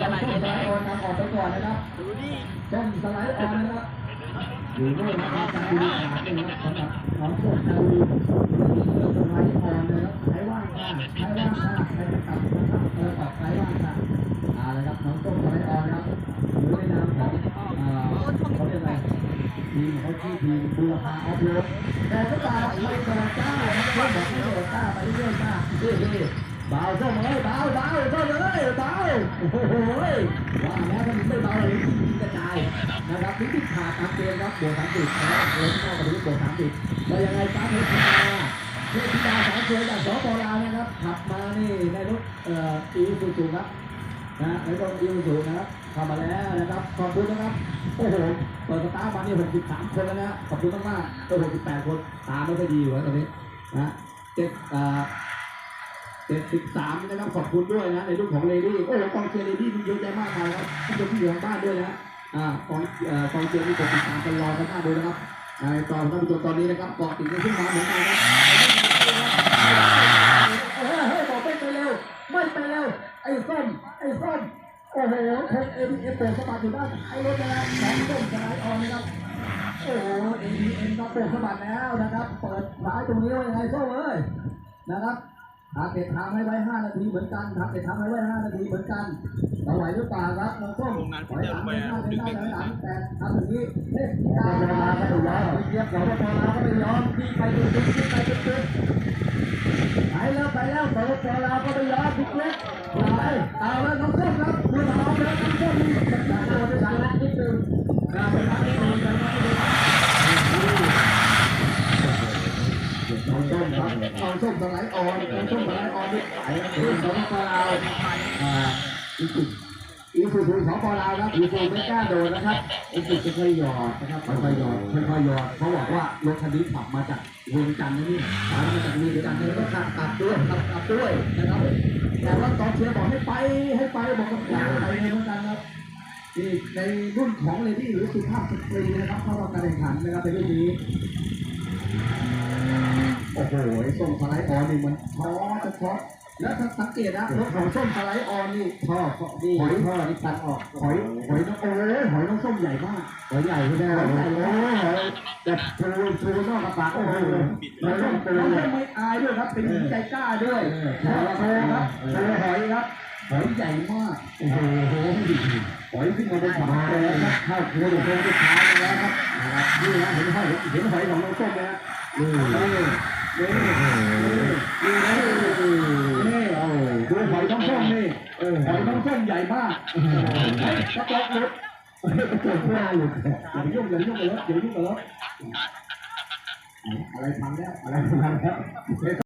ก่อนนะครับต้มสไลด์ออนนะครับอยู่ด้วยนะครับการดูขาดเลยครับสำหรับน้องโชคดาวีสไลด์ออนนะครับใช้ว่างค่ะใช้ว่างค่ะใช้จะกลับนะครับเออออกใช้ว่างค่ะเอาละครับน้องต้มสไลด์ออนนะครับอยู่ในนามของเอ่อเขาเรียกอะไรทีมเขาชื่อทีมบูรพาออฟโรดแต่ก็ตามไม่เปิดจ้านะครับเพื่อนบอกให้เปิดจ้าไปเรื่อยๆจ้าเฮ้ยๆ เบาส้มเอ้ยเบาเบาส้มเอ้ยเบาโอ้โหว่าแล้วถ้ามันไม่เบาเลยกระจายนะครับนี่ที่ขาดตามเกมครับบวกสามสิบนะครับเล่นเข้ากับลูกบวกสามสิบแล้วยังไงจ้าเทพิดาเทพิดาสองคนจากสปลาวนะครับขับมานี่ในรถเอ่ออีซูซูครับนะในรถอีซูซูนะครับเข้ามาแล้วนะครับขอบคุณนะครับโอ้โหเปิดสตาร์ทมานี่63คนแล้วนะขอบคุณมากๆตัว68คนตาไม่ค่อยดีอยู่แล้วตอนนี้นะเจ็ดเอ่อ เจ็ดสิบสามนะครับขอบคุณด้วยนะในรุ่นของเลดี้โอ้กองเชียร์เลดี้มีเยอะแยะมากมายครับที่อยู่ที่อยู่ทางบ้านด้วยนะอ่ากองเอ่อกองเชียร์ที่กดติดตามกันรอกันมากเลยนะครับตอนท่านผู้ชมตอนนี้นะครับเกาะติดกันขึ้นมาเหมือนกันนะเฮ้ยเฮ้ยบอกไม่ไปเร็วไม่ไปเร็วไอ้ส้มไอ้ส้มโอ้โหเทนเอ็มเอฟโปสะบัดอยู่ด้านไอ้รถนะครับสองส้มสไลด์ออนนะครับโอ้โหเอ็มเอ็มก็โปสะบัดแล้วนะครับ เปิดสายตรงนี้ไว้ยังไงส้มเอ้ยนะครับ ทาเก็บทางไว้ไว้ห้านาทีเหมือนกันทาเก็บทางไว้ไว้ห้านาทีเหมือนกันเราไหวหรือเปล่าครับน้องส้มไหวหลังไม่ได้ไม่ได้หลังหลังแต่ทำอย่างนี้เฮ้ยตาเวลาก็ไม่ยอมเทียบเราพอเราก็ไม่ยอมที่ไปจุดจุดที่ไปจุดจุดไปแล้วไปแล้วแต่ว่าพอเราก็ไม่ยอมทุกเล็กไปเอาแล้วน้องส้มครับคุณเอาแล้วน้องส้มนี่จะโดนไปทางนิดนึงนะไปทางนิดนึงนะน้อง ส้มครับน้องส้มสไลด์ออนน้องส้มสไลด์ออนนี่ไอ้ที่สองปลาวอ่าอีสุอีสุสุสองปลาวครับอีสุไม่กล้าโดนนะครับอีสุจะค่อยหยอดนะครับค่อยๆหยอดค่อยๆหยอดเขาบอกว่ารถคันนี้ขับมาจากเวียงจันทร์นี่ขับมาจากเวียงจันทร์เนี่ก็ขับกลับด้วยขับกลับด้วยนะครับแต่ว่าตอนเชียร์บอกให้ไปให้ไปบอกว่าอย่าไปเลยเหมือนกันครับนี่ในรุ่นของเลดี้หรือสุภาพสตรีนะครับเข้ารับการแข่งขันนะครับในรุ่นนี้ โอ้โหไอ้ส้มสไลด์ออนนี่มันท้อจะท้อแล้วถ้าสังเกตนะรถของส้มสไลด์ออนนี่ท่อนี่หอยท่อนี่ตันออกหอยหอยน้องโอ้ยหอยน้องส้มใหญ่มากหอยใหญ่ใช่ไหมหอยใหญ่โอ้ยหอยแบบชูชูนอกกระปากโอ้โหหอยน้องน้องส้มไม่อายด้วยครับเป็นหญิงใจกล้าด้วยโชว์โชว์ครับโชว์หอยครับหอยใหญ่มากโอ้โหหอยขึ้นมาบนขาเลยครับเข้าครัวตรงสุดท้ายแล้วครับนี่นะเห็นหอยเห็นหอยของน้องส้มไหมฮะนี่ นี่นี่นี่โอ้ดูหอยน้ำส้มนี่หอยน้ำส้มใหญ่มากกระจกหลุดกระจกหน้าหลุดอย่ายุ่งอย่ายุ่งกับรถอย่ายุ่งกับรถอะไรพังแล้วอะไรพังแล้ว